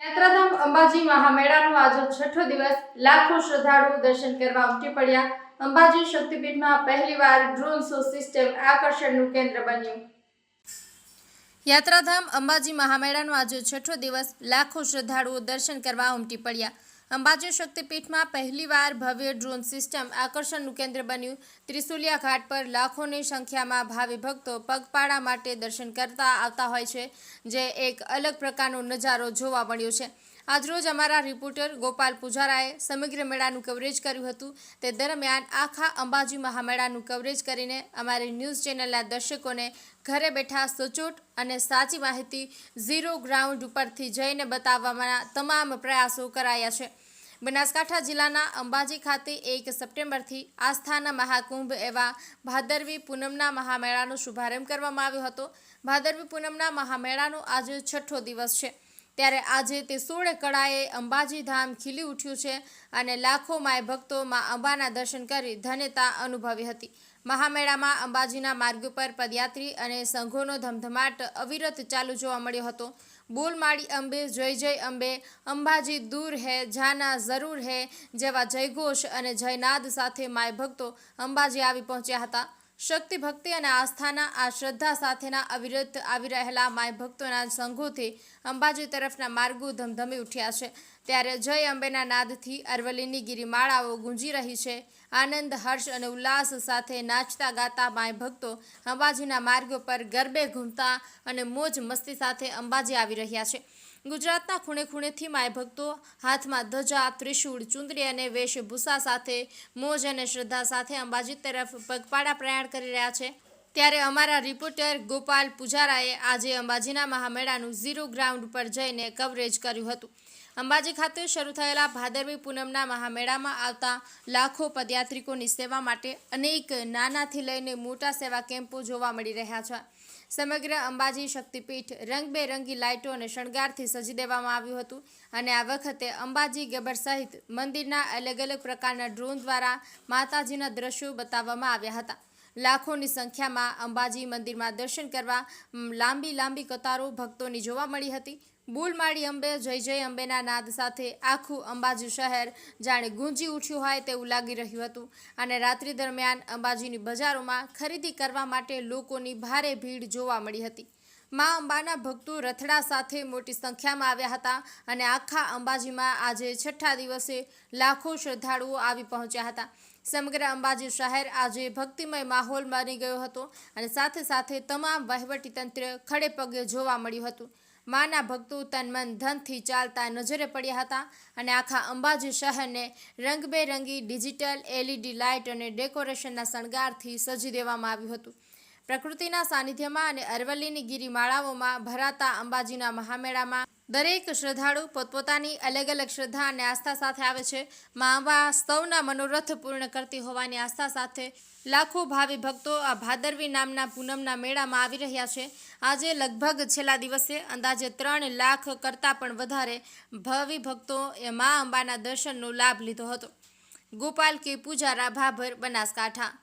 યાત્રાધામ અંબાજી મહામેળાનો આજે છઠ્ઠો દિવસ. લાખો શ્રદ્ધાળુઓ દર્શન કરવા ઉમટી પડ્યા. અંબાજી શક્તિપીઠમાં પહેલીવાર ડ્રોન શો સિસ્ટમ આકર્ષણનું કેન્દ્ર બન્યું. યાત્રાધામ અંબાજી મહામેળાનો આજે છઠ્ઠો દિવસ. લાખો શ્રદ્ધાળુઓ દર્શન કરવા ઉમટી પડ્યા. અંબાજી શક્તિપીઠમાં પહેલીવાર ભવ્ય ડ્રોન સિસ્ટમ આકર્ષણનું કેન્દ્ર બન્યું. ત્રિશુલિયા ઘાટ પર લાખોની સંખ્યામાં ભાવિ ભક્તો પગપાળા માટે દર્શન કરતા આવતા હોય છે, જે એક અલગ પ્રકારનો નજારો જોવા મળ્યો છે. આજરોજ અમારા રિપોર્ટર ગોપાલ પૂજારાએ સમગ્ર મેળાનું કવરેજ કર્યું હતું. તે દરમિયાન આખા અંબાજી મહામેળાનું કવરેજ કરીને અમારી ન્યૂઝ ચેનલના દર્શકોને ઘરે બેઠા સચોટ અને સાચી માહિતી ઝીરો ગ્રાઉન્ડ ઉપરથી જઈને બતાવવાના તમામ પ્રયાસો કરાયા છે. બનાસકાંઠા જિલ્લાના અંબાજી ખાતે એક સપ્ટેમ્બરથી આસ્થાના મહાકુંભ એવા ભાદરવી પૂનમના મહામેળાનો શુભારંભ કરવામાં આવ્યો હતો. ભાદરવી પૂનમના મહામેળાનો આજે છઠ્ઠો દિવસ છે. ત્યારે આજે તે સોળે કળાએ અંબાજી ધામ ખીલી ઉઠ્યું છે અને લાખો માય ભક્તો માં અંબાના દર્શન કરી ધન્યતા અનુભવી હતી. મહામેળામાં અંબાજીના માર્ગ પર પદયાત્રી અને સંઘોનો ધમધમાટ અવિરત ચાલુ જોવા મળ્યો હતો. બોલ માળી અંબે, જય જય અંબે, અંબાજી દૂર હે, જાના જરૂર હે, જેવા જયઘોષ અને જયનાદ સાથે માય ભક્તો અંબાજી આવી પહોંચ્યા હતા. શક્તિ, ભક્તિ અને આસ્થાના, આ શ્રદ્ધા સાથેના અવિરત આવી રહેલા માય ભક્તોના સંઘોથી અંબાજી તરફના માર્ગો ધમધમી ઉઠ્યા છે. ત્યારે જય અંબેના નાદથી અરવલ્લીની ગિરિમાળાઓ ગુંજી રહી છે. આનંદ, હર્ષ અને ઉલ્લાસ સાથે નાચતા ગાતા માય ભક્તો અંબાજીના માર્ગો પર ગરબે ઘૂમતા અને મોજ મસ્તી સાથે અંબાજી આવી રહ્યા છે. ગુજરાતના ખૂણે ખૂણેથી માય ભક્તો હાથમાં ધજા, ત્રિશૂળ ચુંદડી અને વેશભૂષા સાથે મોજ અને શ્રદ્ધા સાથે અંબાજી તરફ પગપાળા પ્રયાણ કરી રહ્યા છે. ત્યારે અમારા રિપોર્ટર ગોપાલ પુજારાએ આજે અંબાજીના મહામેળાનું ઝીરો ગ્રાઉન્ડ પર જઈને કવરેજ કર્યું હતું. અંબાજી ખાતે શરૂ થયેલા ભાદરવી પૂનમના મહામેળામાં આવતા લાખો પદયાત્રિકોની સેવા માટે અનેક નાનાથી લઈને મોટા સેવા કેમ્પો જોવા મળી રહ્યા છે. સમગ્ર અંબાજી શક્તિપીઠ રંગબેરંગી લાઇટો અને શણગારથી સજી દેવામાં આવ્યું હતું અને આ વખતે અંબાજી ગબર સહિત મંદિરના અલગ અલગ પ્રકારના ડ્રોન દ્વારા માતાજીના દ્રશ્યો બતાવવામાં આવ્યા હતા. લાખોની સંખ્યામાં અંબાજી મંદિરમાં દર્શન કરવા લાંબી લાંબી કતારો ભક્તોની જોવા મળી હતી. બુલમાળી અંબે, જય જય અંબેના નાદ સાથે આખું અંબાજી શહેર જાણે ગુંજી ઉઠ્યું હોય તેવું લાગી રહ્યું હતું. અને રાત્રિ દરમિયાન અંબાજીની બજારોમાં ખરીદી કરવા માટે લોકોની ભારે ભીડ જોવા મળી હતી. મા અંબાના ભક્તો રથડા સાથે મોટી સંખ્યામાં આવ્યા હતા અને આખા અંબાજીમાં આજે છઠ્ઠા દિવસે લાખો શ્રદ્ધાળુઓ આવી પહોંચ્યા હતા. સમગ્ર અંબાજી શહેર આજે ભક્તિમય માહોલ બની ગયો હતો અને સાથે સાથે તમામ વહીવટીતંત્ર ખડે પગે જોવા મળ્યું હતું. માના ભક્તો તન મન ધનથી ચાલતા નજરે પડ્યા હતા અને આખા અંબાજી શહેરને રંગબેરંગી ડિજિટલ એલઈડી લાઇટ અને ડેકોરેશનના શણગારથી સજી દેવામાં આવ્યું હતું. પ્રકૃતિના સાનિધ્યમાં અને અરવલ્લીની ગિરિમાળાઓમાં ભરાતા અંબાજીના મહામેળામાં દરેક શ્રદ્ધાળુ પોતપોતાની અલગ અલગ શ્રદ્ધા અને આસ્થા સાથે આવે છે. મા અંબા સૌના મનોરથ પૂર્ણ કરતી હોવાની આસ્થા સાથે લાખો ભાવિ ભક્તો આ ભાદરવી નામના પૂનમના મેળામાં આવી રહ્યા છે. આજે લગભગ છેલ્લા દિવસે અંદાજે ત્રણ લાખ કરતાં પણ વધારે ભાવિ ભક્તો એ મા અંબાના દર્શનનો લાભ લીધો હતો. ગોપાલ કે પૂજારા ભાભર બનાસકાંઠા.